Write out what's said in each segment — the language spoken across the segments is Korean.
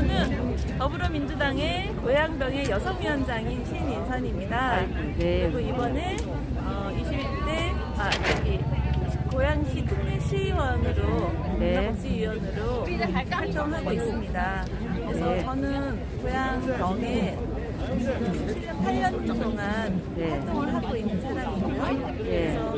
저는 더불어민주당의 고양병의 여성위원장인 신인선입니다. 네. 그리고 이번에 어, 21대 아 저기 고양시 특례시의원으로 네. 문화복지위원으로 활동하고 있습니다. 그래서 네. 저는 고양병에 7년, 8년 동안 네. 활동을 하고 있는 사람이고요. 네. 그래서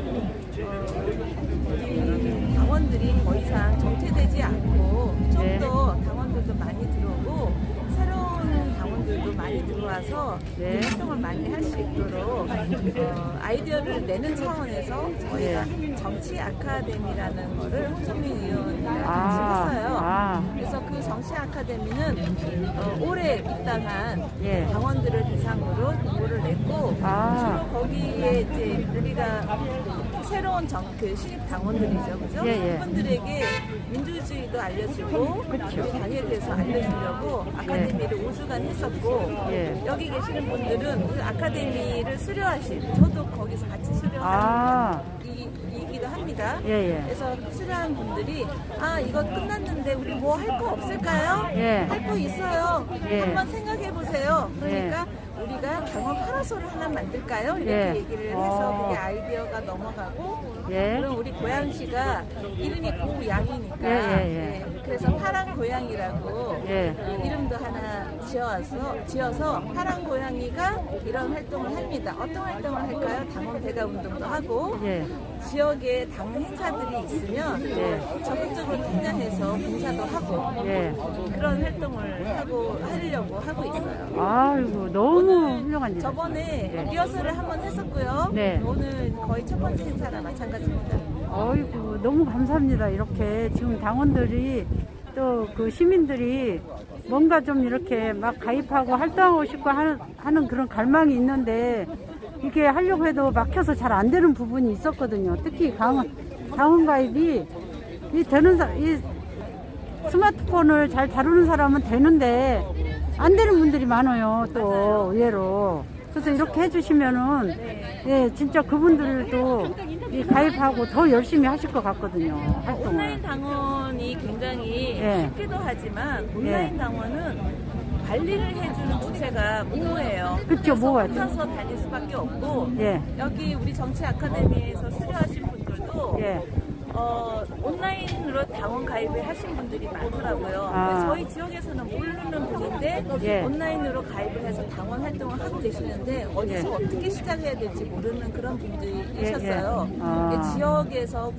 많이 할 수 있도록 어, 아이디어를 내는 차원에서 저희가 정치 아카데미라는 거를 홍정민 의원이랑 같이 아, 했어요. 아. 그래서 그 정치 아카데미는 어, 올해 입당한 예. 당원들을 대상으로 공고를 냈고 아. 주로 거기에 이제 우리가 새로운 정, 그 신입 당원들이죠, 그죠? 예, 예. 그분들에게 민주주의도 알려주고 우리 당에 대해서 알려주려고 아카데미를 5주간 했었고 예. 여기 계시는 분들은 그 아카데미를 수료하신 저도 거기서 같이 수료한 아. 이, 이기도 합니다. 예, 예. 그래서 수료한 분들이 아 이거 끝났는데 우리 뭐 할 거 없을까요? 예. 할 거 있어요. 예. 한번 생각해 보세요. 그러니까 우리가 경험 파라솔을 하나 만들까요? 이렇게 예. 얘기를 해서 어. 그게 아이디어가 넘어가고 예. 그럼 우리 고양시가 이름이 고양이니까 예, 예, 예. 네, 그래서 파란 고양이라고 예. 그 이름도 하나 지어서 지어서 파란 고양이가 이런 활동을 합니다. 어떤 활동을 할까요? 당원 배가 운동도 하고 예. 지역에 당 행사들이 있으면 예. 적극적으로 참여해서 봉사도 하고 예. 그런 활동을 하고 하려고 하고 있어요. 아이고, 너무 훌륭한 일. 저번에 예. 리허설을 한번 했었고요. 네. 오늘 거의 첫 번째 행사랑 마찬가지입니다. 어이구 너무 감사합니다. 이렇게 지금 당원들이 또 그 시민들이 뭔가 좀 이렇게 막 가입하고 활동하고 싶고 하는, 하는 그런 갈망이 있는데 이게 하려고 해도 막혀서 잘 안 되는 부분이 있었거든요. 특히 강원, 당원 가입이 이 되는 사, 이 스마트폰을 잘 다루는 사람은 되는데 안 되는 분들이 많아요. 또 의외로. 그래서 이렇게 해주시면은 예 진짜 그분들도 이 가입하고 더 열심히 하실 것 같거든요. 활동을. 온라인 당원이 굉장히 예. 쉽기도 하지만 온라인 당원은 관리를 해주는 주체가 모호해요. 그쵸, 모호하죠. 혼자서 다닐 수밖에 없고 예. 여기 우리 정치 아카데미에서 수료하신 분들도 예. 어, 온라인으로 당원 가입을 하신 분들이 많더라고요. 아. 저희 지역에서는 모르는 분인데 예. 온라인으로 가입을 해서 당원 활동을 하고 계시는데 어디서 예. 어떻게 시작해야 될지 모르는 그런 분들이셨어요. 예, 예. 아. 이게 지역에서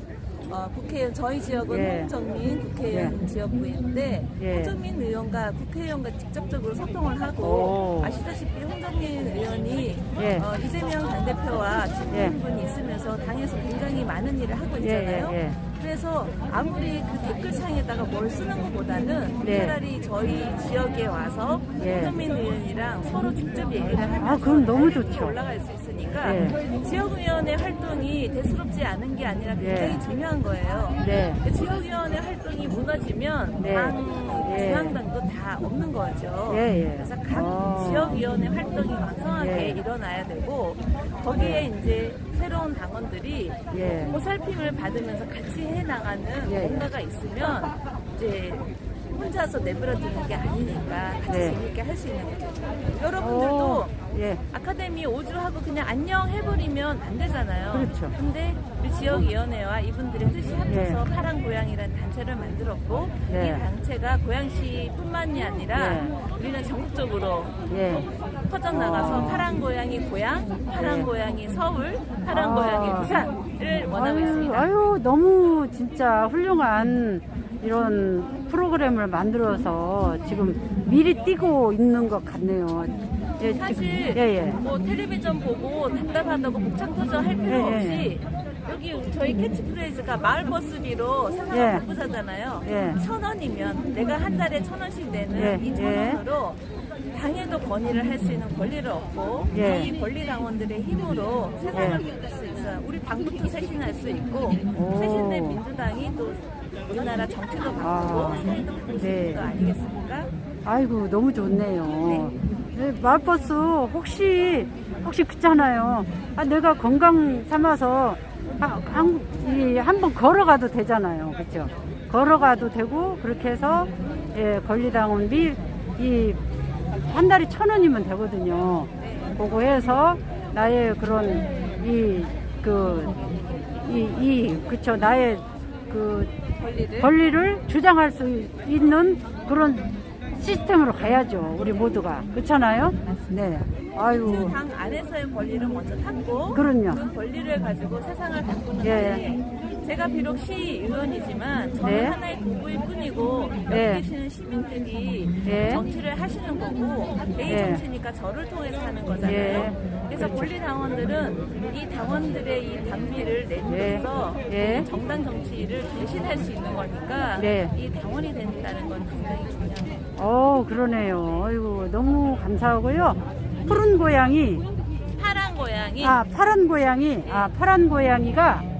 어, 국회의원 저희 지역은 예. 홍정민 국회의원 예. 지역구인데 예. 홍정민 의원과 국회의원과 직접적으로 소통을 하고 오. 아시다시피 홍정민 의원이 예. 어, 이재명 당대표와 예. 친분이 있으면서 당에서 굉장히 많은 일을 하고 예, 있잖아요. 예, 예. 그래서 아무리 그 댓글창에다가 뭘 쓰는 것보다는 네. 차라리 저희 지역에 와서 예. 홍정민 의원이랑 서로 직접 얘기를 하면서 아, 그럼 너무 좋죠. 올라갈 수 있 으니까 예. 지역위원회 활동이 대수롭지 않은 게 아니라 굉장히 예. 중요한 거예요. 네. 그 지역위원회 활동이 무너지면 네. 당 예. 중앙당도 다 없는 거죠. 예, 예. 그래서 각 어. 지역위원회 활동이 왕성하게 예. 일어나야 되고 거기에 이제 새로운 당원들이 예. 보살핌을 받으면서 같이 해 나가는 예. 뭔가가 있으면 이제 혼자서 내버려 두는 게 아니니까 같이 네. 재밌게 할 수 있는 거죠. 여러분들도 오, 예. 아카데미 5주 하고 그냥 안녕 해버리면 안 되잖아요. 그렇죠. 근데 우리 지역위원회와 이분들의 뜻이 합쳐서 예. 파란 고양이라는 단체를 만들었고 예. 이 단체가 고양시뿐만이 아니라 예. 우리는 전국적으로 예. 퍼져나가서 어. 파란 고양이 고향, 파란 예. 고양이 서울, 파란 아. 고양이 부산을 원하고 아유, 있습니다. 아유, 너무 진짜 훌륭한 이런 프로그램을 만들어서 지금 미리 뛰고 있는 것 같네요. 예, 사실 예, 예. 뭐 텔레비전 보고 답답하다고 목창 터져 할 필요 예, 예. 없이 여기 저희 캐치프레이즈가 마을 버스비로 세상을 예. 바꾸자잖아요. 예. 천 원이면 내가 한 달에 천 원씩 내는 예, 이천 예. 원으로 당에도 건의를 할 수 있는 권리를 얻고 예. 이 권리 당원들의 힘으로 세상을 예. 바꿀 수 있어요. 우리 당부터 쇄신할 수 있고 오. 쇄신된 민주당이 또 우리나라 정치도 바꾸고 아. 사회도 바꿀 수 네. 있는 거 아니겠습니까? 아이고 너무 좋네요. 네, 마을버스 혹시 혹시 그렇잖아요. 아 내가 건강 삼아서 아, 한, 이, 한번 걸어가도 되잖아요. 그렇죠? 걸어가도 되고 그렇게 해서 예, 권리당원비 이 한 달에 천 원이면 되거든요. 그거 해서 나의 그런 이 그이이 그쵸 나의 그 권리를 주장할 수 있는 그런 시스템으로 가야죠. 우리 모두가 그렇잖아요. 네. 아유. 당 안에서의 권리를 먼저 찾고 그럼요. 그 권리를 가지고 세상을 바꾸는 예. 제가 비록 시의원이지만 저는 네. 하나의 공부일 뿐이고 여기 네. 계시는 시민들이 예. 정치를 하시는 거고 내 예. 정치니까 저를 통해서 하는 거잖아요. 예. 그래서 그렇죠. 권리 당원들은 이 당원들의 이 단비를 내면서 예. 정당 정치를 대신할 수 있는 거니까 네. 이 당원이 된다는 건 굉장히 거예요. 어 그러네요. 아이고 너무 감사하고요. 푸른 고양이 파란 고양이 아 파란 고양이 아 파란 고양이가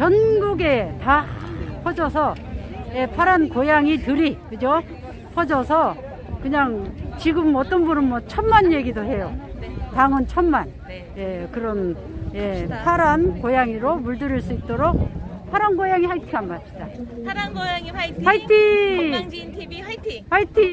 전국에 다 퍼져서 예, 파란 고양이들이 그죠 퍼져서 그냥 지금 어떤 분은 뭐 천만 얘기도 해요 네. 당은 천만 네. 예 그런 예 파란 고양이로 물들일 수 있도록 파란 고양이 화이팅 한번 합시다 파란 고양이 화이팅! 화이팅 건강지인 TV 화이팅! 화이팅